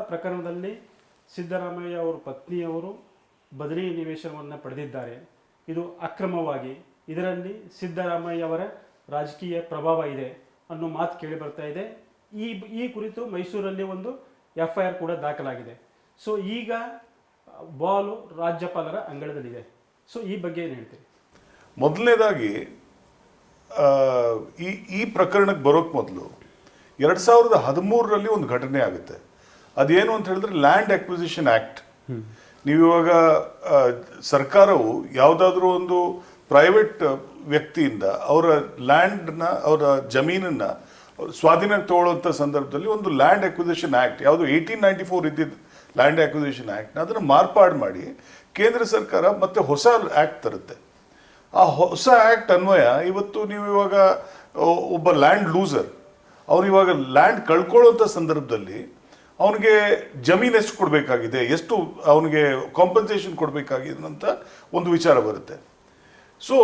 ಪ್ರಕರಣದಲ್ಲಿ ಸಿದ್ದರಾಮಯ್ಯ ಅವರ, ಪತ್ನಿಯವರು ಬದಲಿ ನಿವೇಶನವನ್ನು ಪಡೆದಿದ್ದಾರೆ. ಇದು ಅಕ್ರಮವಾಗಿ. ಇದರಲ್ಲಿ ಸಿದ್ದರಾಮಯ್ಯ ಅವರ ರಾಜಕೀಯ ಪ್ರಭಾವ ಇದೆ ಅನ್ನೋ ಮಾತು ಕೇಳಿ ಬರ್ತಾ ಇದೆ. ಈ ಈ ಕುರಿತು ಮೈಸೂರಲ್ಲಿ ಒಂದು ಎಫ್ ಐ ಆರ್ ಕೂಡ ದಾಖಲಾಗಿದೆ. ಸೊ, ಈಗ ಬಾಲು ರಾಜ್ಯಪಾಲರ ಅಂಗಳದಲ್ಲಿದೆ. ಸೊ, ಈ ಬಗ್ಗೆ ಏನು ಹೇಳ್ತೀರಿ? ಮೊದಲನೇದಾಗಿ ಈ ಈ ಪ್ರಕರಣಕ್ಕೆ ಬರೋಕ್ಕೆ ಮೊದಲು ಎರಡು ಸಾವಿರದ ಹದಿಮೂರರಲ್ಲಿ ಒಂದು ಘಟನೆ ಆಗುತ್ತೆ. ಅದೇನು ಅಂತ ಹೇಳಿದ್ರೆ ಲ್ಯಾಂಡ್ ಅಕ್ವಿಸಿಷನ್ ಆಕ್ಟ್ ನೀವು ಇವಾಗ ಸರ್ಕಾರವು ಯಾವುದಾದ್ರೂ ಒಂದು ಪ್ರೈವೇಟ್ ವ್ಯಕ್ತಿಯಿಂದ ಅವರ ಲ್ಯಾಂಡ್ನ ಅವರ ಜಮೀನನ್ನ ಸ್ವಾಧೀನಕ್ಕೆ ತಗೊಳ್ಳುವಂಥ ಸಂದರ್ಭದಲ್ಲಿ ಒಂದು ಲ್ಯಾಂಡ್ ಅಕ್ವಿಸಿಷನ್ ಆಕ್ಟ್ ಯಾವುದು ಏಯ್ಟೀನ್ ನೈಂಟಿ ಫೋರ್ ಇದ್ದಿದ್ದು ಲ್ಯಾಂಡ್ ಅಕ್ವಿಸಿಷನ್ ಆ್ಯಕ್ಟ್ ಅದನ್ನು ಮಾರ್ಪಾಡು ಮಾಡಿ ಕೇಂದ್ರ ಸರ್ಕಾರ ಮತ್ತೆ ಹೊಸ ಆಕ್ಟ್ ತರುತ್ತೆ. ಆ ಹೊಸ ಆಕ್ಟ್ ಅನ್ವಯ ಇವತ್ತು ನೀವು ಇವಾಗ, ಒಬ್ಬ ಲ್ಯಾಂಡ್ ಲೂಸರ್ ಅವ್ರು ಇವಾಗ ಲ್ಯಾಂಡ್ ಕಳ್ಕೊಳ್ಳುವಂಥ ಸಂದರ್ಭದಲ್ಲಿ ಅವನಿಗೆ ಜಮೀನು ಎಷ್ಟು ಕೊಡಬೇಕಾಗಿದೆ ಎಷ್ಟು ಅವನಿಗೆ ಕಾಂಪನ್ಸೇಷನ್ ಕೊಡಬೇಕಾಗಿದೆ ಅಂತ ಒಂದು ವಿಚಾರ ಬರುತ್ತೆ. ಸೊ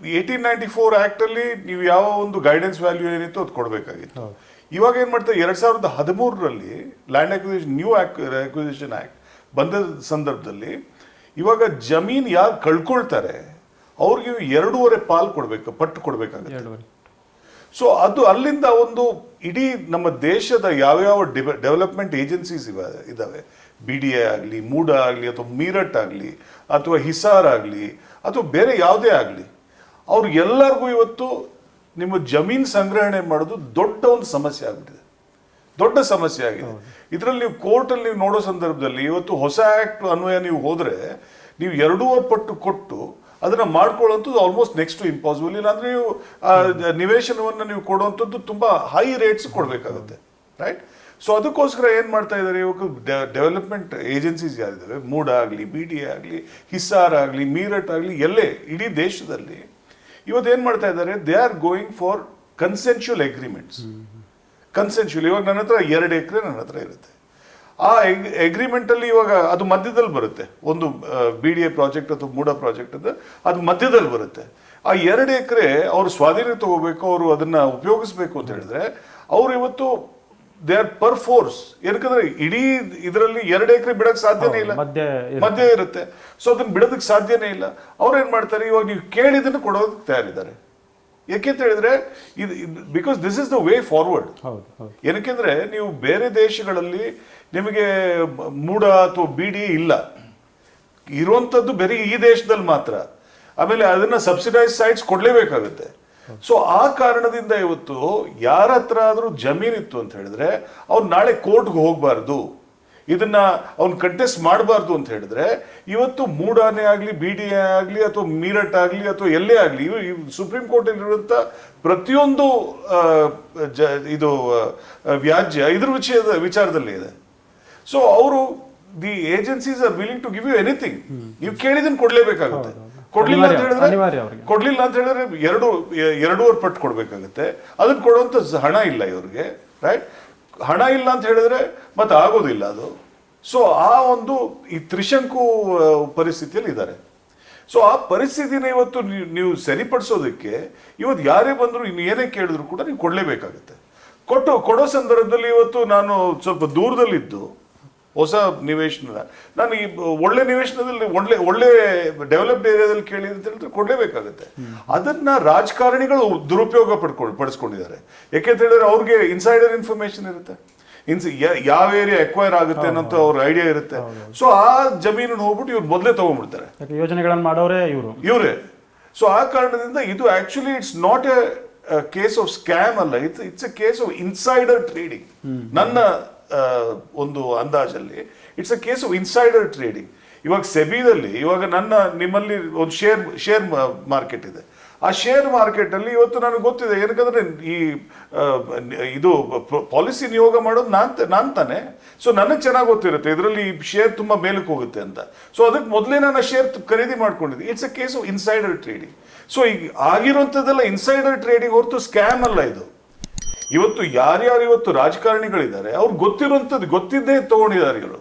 ಏಯ್ಟೀನ್ ನೈಂಟಿ ಫೋರ್ ಆ್ಯಕ್ಟಲ್ಲಿ ನೀವು ಯಾವ ಒಂದು ಗೈಡೆನ್ಸ್ ವ್ಯಾಲ್ಯೂ ಏನಿತ್ತು ಅದು ಕೊಡಬೇಕಾಗಿತ್ತು. ಇವಾಗ ಏನು ಮಾಡ್ತಾರೆ ಎರಡು ಸಾವಿರದ ಹದಿಮೂರರಲ್ಲಿ land acquisition new acquisition act ಬಂದ ಸಂದರ್ಭದಲ್ಲಿ ಇವಾಗ ಜಮೀನು ಯಾರು ಕಳ್ಕೊಳ್ತಾರೆ ಅವ್ರಿಗೆ ಎರಡೂವರೆ ಪಾಲು ಕೊಡಬೇಕು ಪಟ್ಟು ಕೊಡಬೇಕಾಗುತ್ತೆ. ಸೊ ಅದು ಅಲ್ಲಿಂದ ಒಂದು ಇಡೀ ನಮ್ಮ ದೇಶದ ಯಾವ್ಯಾವ ಡೆವಲಪ್ಮೆಂಟ್ ಏಜೆನ್ಸೀಸ್ ಇವ ಇದ್ದಾವೆ ಬಿ ಡಿ ಎ ಆಗಲಿ ಮೂಡ ಆಗಲಿ ಅಥವಾ ಮೀರಟ್ ಆಗಲಿ ಅಥವಾ ಹಿಸಾರ್ ಆಗಲಿ ಅಥವಾ ಬೇರೆ ಯಾವುದೇ ಆಗಲಿ ಅವ್ರು ಎಲ್ಲರಿಗೂ ಇವತ್ತು ನಿಮ್ಮ ಜಮೀನ್ ಸಂಗ್ರಹಣೆ ಮಾಡೋದು ದೊಡ್ಡ ಒಂದು ಸಮಸ್ಯೆ ಆಗ್ಬಿಟ್ಟಿದೆ. ದೊಡ್ಡ ಸಮಸ್ಯೆ ಆಗಿದೆ. ಇದರಲ್ಲಿ ನೀವು ಕೋರ್ಟಲ್ಲಿ ನೀವು ನೋಡೋ ಸಂದರ್ಭದಲ್ಲಿ ಇವತ್ತು ಹೊಸ ಆ್ಯಕ್ಟ್ ಅನ್ವಯ ನೀವು ಹೋದರೆ ನೀವು ಎರಡೂವರೆ ಪಟ್ಟು ಕೊಟ್ಟು ಅದನ್ನ ಮಾಡ್ಕೊಳ್ಳೋಂಥದ್ದು ಆಲ್ಮೋಸ್ಟ್ ನೆಕ್ಸ್ಟ್ ಇಂಪಾಸಿಬಲ್ ಇಲ್ಲಾಂದ್ರೆ ನೀವು ನಿವೇಶನವನ್ನು ನೀವು ಕೊಡುವಂಥದ್ದು ತುಂಬಾ ಹೈ ರೇಟ್ಸ್ ಕೊಡಬೇಕಾಗುತ್ತೆ ರೈಟ್ ಸೊ ಅದಕ್ಕೋಸ್ಕರ ಏನು ಮಾಡ್ತಾ ಇದ್ದಾರೆ ಇವಾಗ ಡೆವಲಪ್ಮೆಂಟ್ ಏಜೆನ್ಸೀಸ್ ಯಾರಿದ್ದಾವೆ ಮೂಡ ಆಗಲಿ ಬಿ ಡಿ ಎ ಆಗಲಿ ಹಿಸ್ಸಾರ್ ಆಗಲಿ ಮೀರಟ್ ಆಗಲಿ ಎಲ್ಲೇ ಇಡೀ ದೇಶದಲ್ಲಿ ಇವತ್ತು ಏನು ಮಾಡ್ತಾ ಇದ್ದಾರೆ? They are going for consensual agreements consensual ಇವಾಗ ನನ್ನ ಹತ್ರ ಎರಡು ಎಕರೆ ನನ್ನ ಹತ್ರ ಇರುತ್ತೆ. ಆ ಎಗ್ರಿಮೆಂಟಲ್ಲಿ ಇವಾಗ ಅದು ಮಧ್ಯದಲ್ಲಿ ಬರುತ್ತೆ. ಒಂದು ಬಿ ಡಿ ಎ ಪ್ರಾಜೆಕ್ಟ್ ಅಥವಾ ಮೂಡ ಪ್ರಾಜೆಕ್ಟ್ ಅದು ಅದು ಮಧ್ಯದಲ್ಲಿ ಬರುತ್ತೆ. ಆ ಎರಡು ಎಕರೆ ಅವರು ಸ್ವಾಧೀನ ತಗೋಬೇಕು ಅವರು ಅದನ್ನ ಉಪಯೋಗಿಸ್ಬೇಕು ಅಂತ ಹೇಳಿದ್ರೆ ಅವರು ಇವತ್ತು ದೇ ಆರ್ ಪರ್ ಫೋರ್ಸ್. ಯಾಕಂದ್ರೆ ಇಡೀ ಇದರಲ್ಲಿ ಎರಡು ಎಕರೆ ಬಿಡಕ್ ಸಾಧ್ಯನೇ ಇಲ್ಲ. ಮಧ್ಯ ಇರುತ್ತೆ. ಮಧ್ಯೆ ಇರುತ್ತೆ. ಸೊ ಅದನ್ನ ಬಿಡೋದಕ್ಕೆ ಸಾಧ್ಯನೇ ಇಲ್ಲ. ಅವ್ರು ಏನ್ ಮಾಡ್ತಾರೆ? ಇವಾಗ ನೀವು ಕೇಳಿದನ್ನು ಕೊಡೋದಕ್ಕೆ ತಯಾರಿದ್ದಾರೆ. ಯಾಕೆ ಅಂತ ಹೇಳಿದ್ರೆ ಇದು because this is the way forward ಏನಕ್ಕೆಂದ್ರೆ ನೀವು ಬೇರೆ ದೇಶಗಳಲ್ಲಿ ನಿಮಗೆ ಮೂಡ ಅಥವಾ ಬಿಡಿ ಇಲ್ಲ. ಇರುವಂಥದ್ದು ಬೇರೆ ಈ ದೇಶದಲ್ಲಿ ಮಾತ್ರ. ಆಮೇಲೆ ಅದನ್ನ ಸಬ್ಸಿಡೈಸ್ ಸೈಟ್ಸ್ ಕೊಡಲೇಬೇಕಾಗುತ್ತೆ. ಸೊ ಆ ಕಾರಣದಿಂದ ಇವತ್ತು ಯಾರ ಹತ್ರ ಆದರೂ ಜಮೀನಿತ್ತು ಅಂತ ಹೇಳಿದ್ರೆ ಅವ್ರು ನಾಳೆ ಕೋರ್ಟ್ಗೆ ಹೋಗಬಾರ್ದು. ಇದನ್ನ ಅವ್ನು ಕಂಟೆಸ್ಟ್ ಮಾಡಬಾರ್ದು ಅಂತ ಹೇಳಿದ್ರೆ ಇವತ್ತು ಮೂಡಾನೆ ಆಗಲಿ ಬಿ ಡಿ ಎ ಆಗಲಿ ಅಥವಾ ಮೀರಟ್ ಆಗಲಿ ಅಥವಾ ಎಲ್ಲೇ ಆಗಲಿ ಸುಪ್ರೀಂ ಕೋರ್ಟ್ ಇರುವಂತ ಪ್ರತಿಯೊಂದು ಇದು ವ್ಯಾಜ್ಯ ಇದ್ರ ವಿಷಯದ ವಿಚಾರದಲ್ಲಿ ಇದೆ. ಸೊ ಅವರು the agencies are willing to give you anything ನೀವು ಕೇಳಿದನ್ ಕೊಡ್ಲೇಬೇಕಾಗುತ್ತೆ. ಕೊಡ್ಲಿಲ್ಲ ಅಂತ ಹೇಳಿದ್ರೆ. ಕೊಡ್ಲಿಲ್ಲ ಅಂತ ಹೇಳಿದ್ರೆ ಎರಡು ಎರಡೂವರೆ ಪಟ್ಟು ಕೊಡ್ಬೇಕಾಗುತ್ತೆ. ಅದನ್ನ ಕೊಡುವಂತ ಹಣ ಇಲ್ಲ ಇವ್ರಿಗೆ ರೈಟ್ ಹಣ ಇಲ್ಲ ಅಂತ ಹೇಳಿದ್ರೆ ಮತ್ತೆ ಆಗೋದಿಲ್ಲ ಅದು. ಸೊ ಆ ಒಂದು ಈ ತ್ರಿಶಂಕು ಪರಿಸ್ಥಿತಿಯಲ್ಲಿ ಇದ್ದಾರೆ. ಸೊ ಆ ಪರಿಸ್ಥಿತಿನ ಇವತ್ತು ನೀವು- ಸರಿಪಡಿಸೋದಕ್ಕೆ ಇವತ್ತು ಯಾರೇ ಬಂದರೂ ಇನ್ನು ಏನೇ ಕೇಳಿದ್ರು ಕೂಡ ನೀವು ಕೊಡಲೇಬೇಕಾಗುತ್ತೆ. ಕೊಟ್ಟು, ಕೊಡೋ ಸಂದರ್ಭದಲ್ಲಿ ಇವತ್ತು ನಾನು ಸ್ವಲ್ಪ ದೂರದಲ್ಲಿದ್ದು ಹೊಸ ನಿವೇಶನದ ನಾನು ಈ ಒಳ್ಳೆ ನಿವೇಶನದಲ್ಲಿ ಒಳ್ಳೆ ಒಳ್ಳೆ ಡೆವಲಪ್ಡ್ ಏರಿಯಾದಲ್ಲಿ ಕೇಳಿ ಅಂತ ಹೇಳಿದ್ರೆ ಕೊಡಲೇಬೇಕಾಗುತ್ತೆ. ಅದನ್ನ ರಾಜಕಾರಣಿಗಳು ದುರುಪಯೋಗ ಪಡ್ಕೊಂಡು ಪಡಿಸ್ಕೊಂಡಿದ್ದಾರೆ. ಯಾಕೆಂತ ಹೇಳಿದ್ರೆ ಅವ್ರಿಗೆ ಇನ್ಸೈಡರ್ ಇನ್ಫಾರ್ಮೇಶನ್ ಇರುತ್ತೆ. ಇನ್ಸ್ ಯಾವ ಏರಿಯಾ ಎಕ್ವೈರ್ ಆಗುತ್ತೆ ಅನ್ನೋಂಥ ಅವ್ರ ಐಡಿಯಾ ಇರುತ್ತೆ. ಸೊ ಆ ಜಮೀನನ್ನು ಹೋಗ್ಬಿಟ್ಟು ಇವ್ರು ಮೊದಲೇ ತಗೊಂಡ್ಬಿಡ್ತಾರೆ ಯೋಜನೆಗಳನ್ನು ಮಾಡೋರೇ ಇವರು? ಇವರೇ. ಸೊ ಆ ಕಾರಣದಿಂದ ಇದು actually it's not a case of scam ಅಲ್ಲ. It's it's a case of insider trading ನನ್ನ ಒಂದು ಅಂದಾಜಲ್ಲಿ it's a case of insider trading ಇವಾಗ ಸೆಬಿದಲ್ಲಿ, ಇವಾಗ ನನ್ನ, ನಿಮ್ಮಲ್ಲಿ ಒಂದು ಶೇರ್ ಶೇರ್ ಮಾರ್ಕೆಟ್ ಇದೆ. ಆ ಶೇರ್ ಮಾರ್ಕೆಟಲ್ಲಿ ಇವತ್ತು ನನಗೆ ಗೊತ್ತಿದೆ, ಏನಕ್ಕಂದ್ರೆ ಈ ಇದು ಪಾಲಿಸಿ ನಿಯೋಗ ಮಾಡೋದು ನಾನ್ ನಾನು ತಾನೆ. ಸೊ ನನಗೆ ಚೆನ್ನಾಗಿ ಗೊತ್ತಿರುತ್ತೆ, ಇದರಲ್ಲಿ ಈ ಶೇರ್ ತುಂಬಾ ಮೇಲಕ್ಕೆ ಹೋಗುತ್ತೆ ಅಂತ. ಸೊ ಅದಕ್ಕೆ ಮೊದಲೇ ನಾನು ಶೇರ್ ಖರೀದಿ ಮಾಡ್ಕೊಂಡಿದ್ದೆ. It's a case of insider trading so ಈಗ ಆಗಿರುವಂಥದ್ದೆಲ್ಲ ಇನ್ಸೈಡರ್ ಟ್ರೇಡಿಂಗ್ ಹೊರತು ಸ್ಕ್ಯಾಮ್ ಅಲ್ಲ ಇದು. ಇವತ್ತು ಯಾರ್ಯಾರು ಇವತ್ತು ರಾಜಕಾರಣಿಗಳಿದ್ದಾರೆ ಅವ್ರು ಗೊತ್ತಿರುವಂಥದ್ದು ಗೊತ್ತಿದ್ದೇ ತಗೊಂಡಿದ್ದಾರೆ ಇವರು.